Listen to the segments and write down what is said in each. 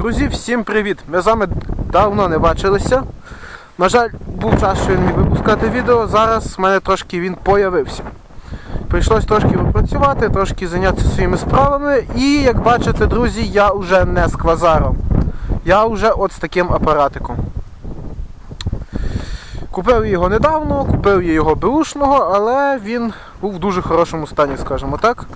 Друзі, всім привіт! Ми з вами давно не бачилися. На жаль, був час, що він міг випускати відео, зараз в мене трошки він появився. Прийшлось трошки попрацювати, трошки зайнятися своїми справами. І як бачите, друзі, я вже не з квазаром. Я вже от з таким апаратиком. Купив його недавно, купив я його беушного, але він був в дуже хорошому стані, скажімо так.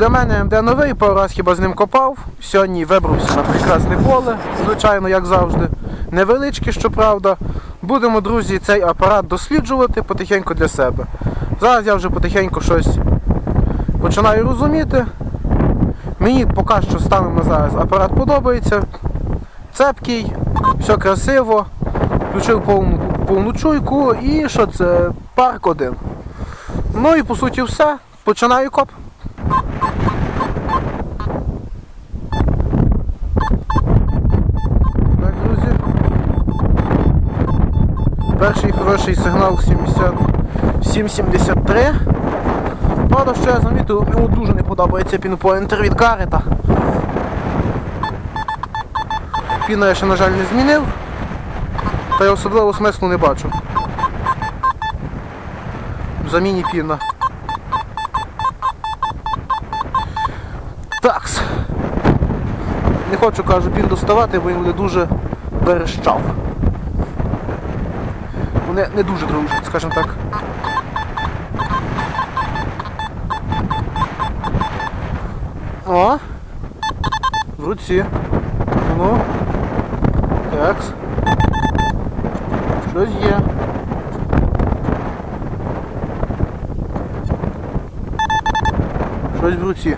Для мене МД новий, пару раз хіба з ним копав. Сьогодні вибрався на прекрасне поле, звичайно, як завжди. Невеличке, щоправда. Будемо, друзі, цей апарат досліджувати потихеньку для себе. Зараз я вже потихеньку щось починаю розуміти. Мені поки що станом на зараз апарат подобається. Цепкий, все красиво. Включив повну, повну чуйку і що це? Парк один. Ну і по суті все. Починаю коп. Так, друзі. Перший хороший сигнал 70... 773. Правда, що я замітив, йому дуже не подобається пінпоінтер від карета. Піна я ще, на жаль, не змінив. Та я особливо смислу не бачу. В заміні піна. Такс. Не хочу, кажу, пін доставати, бо він буде дуже верещав. Вони не дуже дружать, скажімо так. О! В руці. Ну. Такс. Щось є. Щось в руці.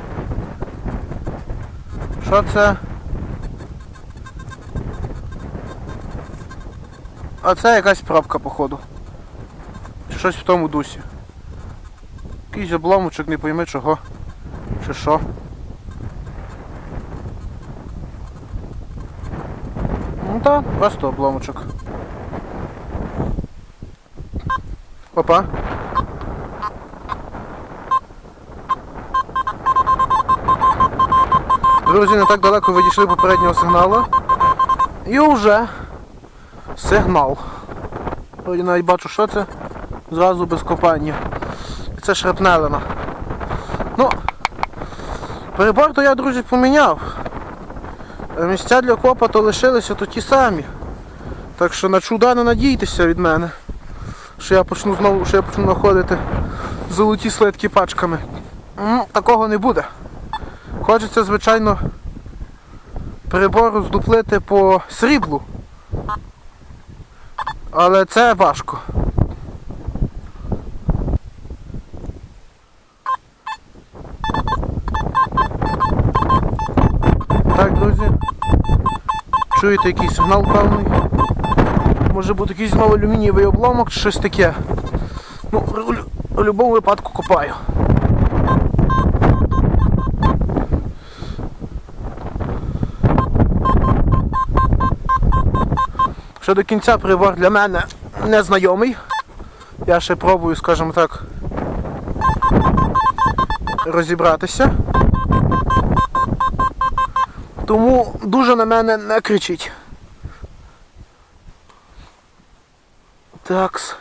Що це? А це якась пробка, походу. Щось в тому дусі. Якийсь обломочок, не пойми чого. Чи що. Ну так, просто обломочок. Опа. Друзі, не так далеко відійшли попереднього сигналу. І вже сигнал. Я навіть бачу, що це. Зразу без копання. Це шрапнелина. Ну, перебор то я, друзі, поміняв. Місця для копа то лишилися то ті самі. Так що на чуда не надійтеся від мене. Що я почну знову, що я почну знаходити золоті слитки пачками. Такого не буде. Хочеться, звичайно, прибору здуплити по сріблу. Але це важко. Так, друзі. Чуєте який сигнал певний? Може бути якийсь знову алюмінієвий чи щось таке. Ну, в будь-якому випадку копаю. Ще до кінця прибор для мене незнайомий. Я ще пробую, скажімо так, розібратися. Тому дуже на мене не кричіть. Такс.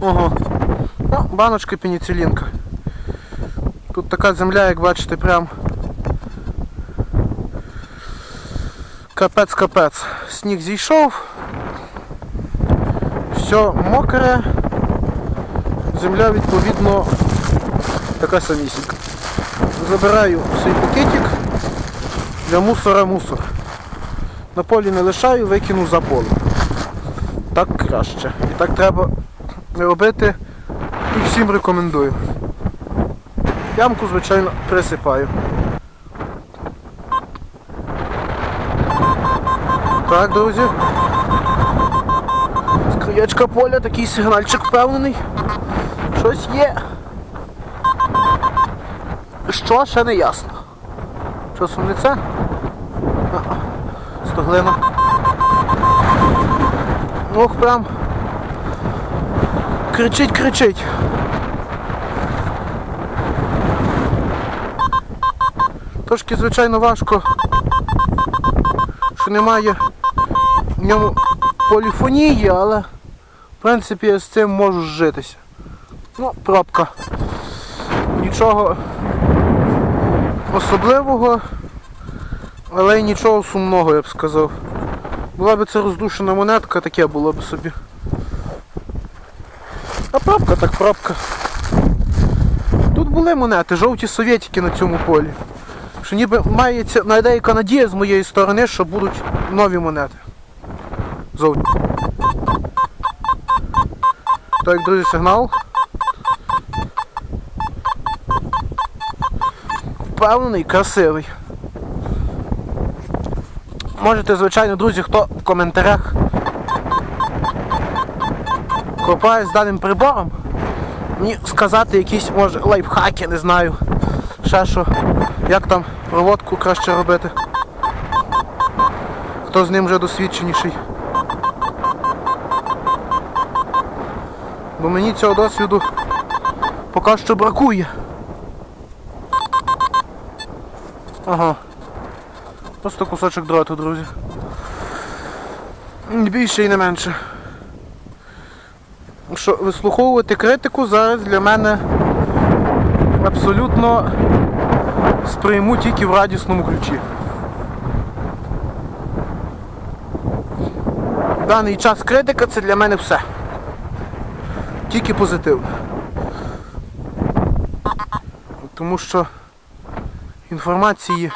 Ого. Баночка пеніцилінка. Тут така земля, як бачите, прям капець-капець. Сніг зійшов. Все мокре. Земля відповідно така самісінька. Забираю свій пакетик для мусора мусор. На полі не лишаю, викину за поле. Так краще. І так треба робити всім рекомендую. Ямку, звичайно, присипаю. Так, друзі. З краєчка поля такий сигнальчик впевнений. Щось є. Що ще не ясно. Це? А, Стоглина. Ох, прям кричить, кричить. Трошки, звичайно, важко, що немає в ньому поліфонії, але в принципі я з цим можу зжитися. Ну, пробка. Нічого особливого, але й нічого сумного, я б сказав. Була б це роздушена монетка, таке було б собі. А пробка так пробка. Тут були монети, жовті совєтики на цьому полі. Що ніби мається на деяка надія з моєї сторони, що будуть нові монети. Зовні. Так, друзі, сигнал. Впевнений, красивий. Можете, звичайно, друзі, хто в коментарях копає з даним прибором, мені сказати якісь, може, лайфхаки, не знаю. Ще що, як там проводку краще робити. Хто з ним вже досвідченіший. Бо мені цього досвіду поки що бракує. Ага. Просто кусочок дроту, друзі. Ні більше і не менше. Що вислуховувати критику зараз для мене абсолютно сприйму тільки в радісному ключі. Даний час критика це для мене все. Тільки позитив. Тому що інформації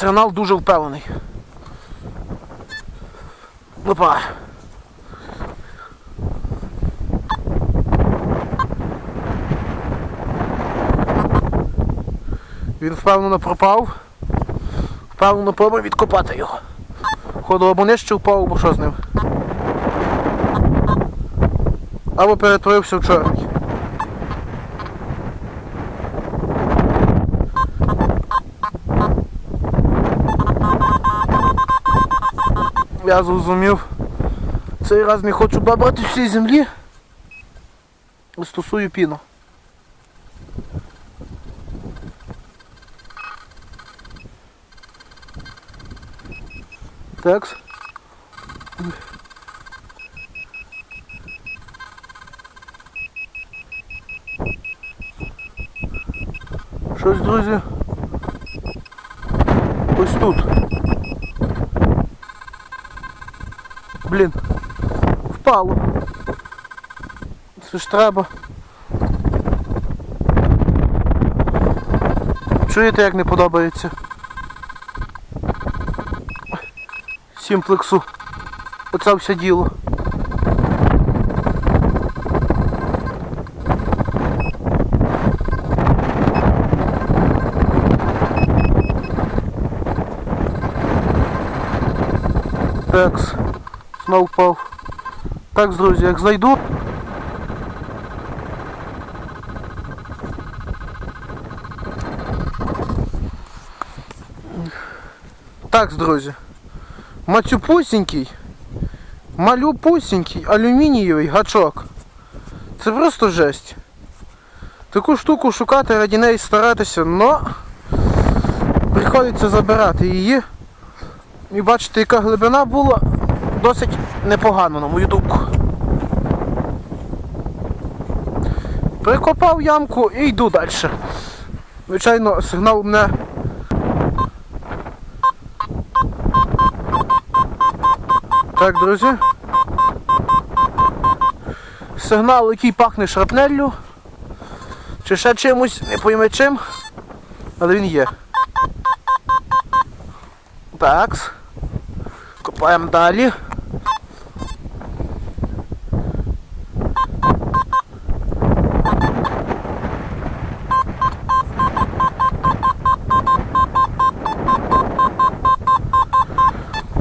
Сигнал дуже впевнений. Опа. Він впевнено пропав. Впевнено пробує відкопати його. Ходу або нижче впав, або що з ним. Або перетворився в чорний. Я зрозумів. Цей раз не хочу бабати всій землі. Стосую піну. Такс. Щось, друзі. Ось тут. Блін. Впало. Це ж треба. Чуєте, як не подобається? Сімплексу. Оце все діло. Такс. Знов впав. Так, друзі, як знайду. Так, друзі. Мацюпусінький, малюпусінький алюмінієвий гачок. Це просто жесть. Таку штуку шукати раді неї старатися, но приходиться забирати її. І бачите, яка глибина була досить непогано, на мою думку. Прикопав ямку і йду далі. Звичайно, сигнал мене Так, друзі. Сигнал, який пахне шрапнеллю. Чи ще чимось, не пойме чим, але він є. Так. Копаємо далі.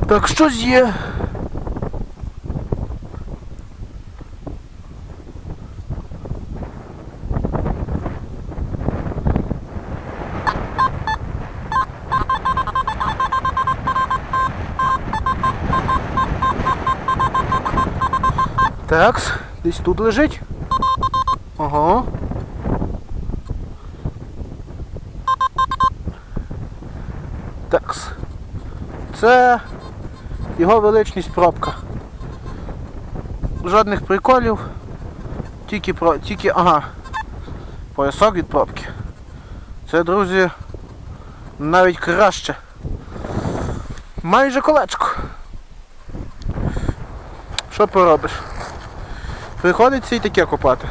Так що є. Такс, десь тут лежить. Ага. Такс. Це його величність пробка. Жодних приколів. Тільки про. тільки. ага. Поясок від пробки. Це, друзі, навіть краще. Майже колечко. Що поробиш? Приходиться і таке копати.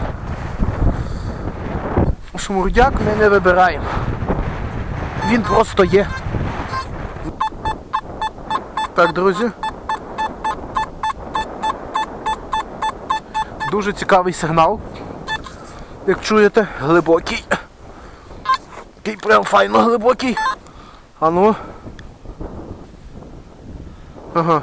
Шмурдяк ми не вибираємо. Він просто є. Так, друзі. Дуже цікавий сигнал. Як чуєте, глибокий. Такий прям файно глибокий. А ну. Ага.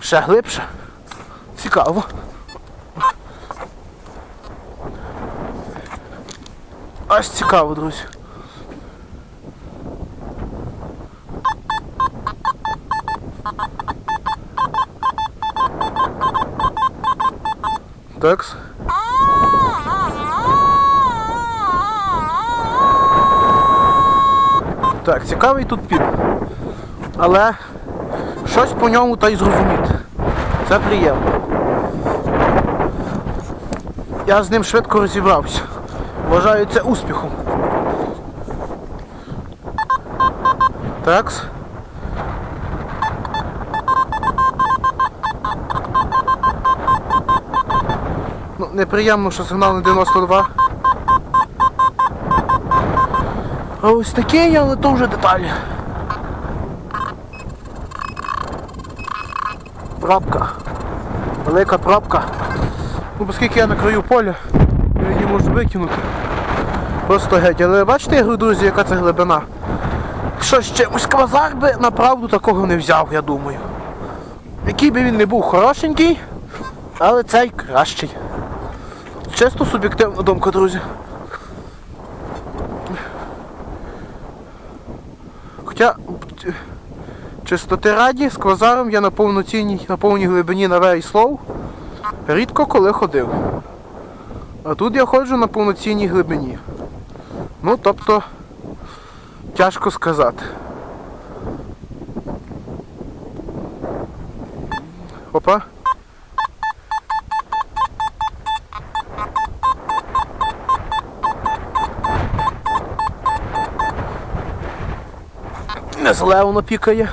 Ще глибше. Цікаво. Аж цікаво, друзі. Такс. Так, цікавий тут піп. Але щось по ньому та й зрозуміти. Це приємно. Я з ним швидко розібрався. Вважаю це успіхом. Такс. Неприємно, що сигнал не 92. А ось такий, але то вже деталі. Пробка. Велика пробка. Ну, оскільки я на краю поля, я її можу викинути. Просто геть. Але бачите, я говорю, друзі, яка це глибина. Що з чимось квазар би направду такого не взяв, я думаю. Який би він не був хорошенький, але цей кращий. Чисто суб'єктивна думка, друзі. Хоча чистоти раді з квазаром я на повноцінній, на повній глибині на вей слов рідко коли ходив. А тут я ходжу на повноцінній глибині. Ну, тобто, тяжко сказати. Опа. Не зле воно пікає,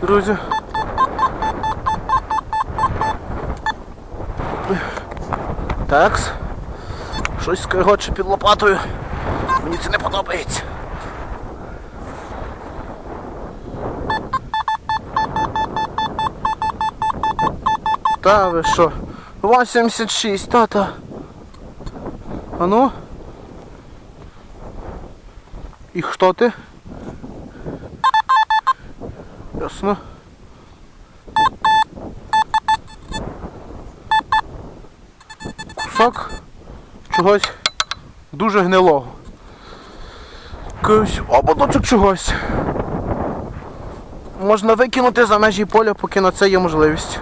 друзі. Такс. Щось скригоче під лопатою. Мені це не подобається. Та ви що? 86, та-та. А ну? І хто ти? Ясно. Кусок чогось дуже гнилого. Якийсь ободочок чогось. Можна викинути за межі поля, поки на це є можливість.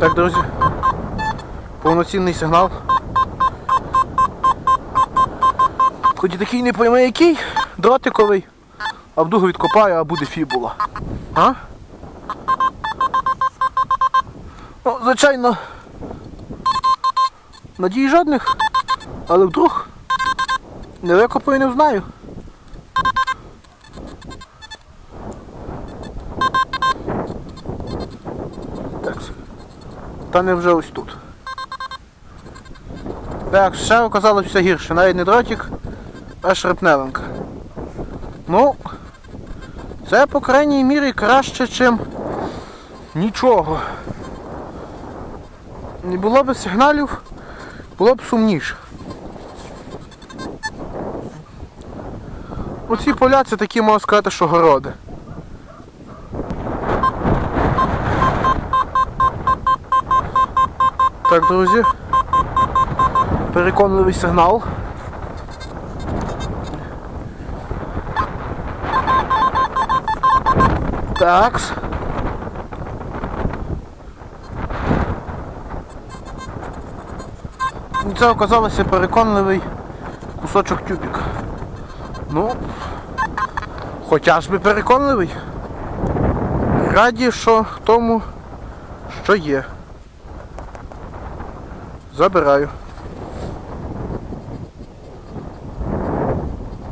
Так, друзі. Повноцінний сигнал. Хоч такий не пойме який, дротиковий, а вдугу відкопаю, а буде фібула. А? Ну, звичайно. Надій жодних, але вдруг не викопаю, не знаю. Так. Та не вже ось тут. Так, ще оказалось все гірше. Навіть не дротик, а шрапнеленка. Ну, це по крайній мірі краще, чим нічого. Не було б сигналів, було б сумніше. Оці поля це такі, можна сказати, що городи. Так, друзі. Переконливий сигнал. Такс. Це оказалося переконливий кусочок тюбік. Ну, хоча ж би переконливий. Раді, що тому, що є. Забираю.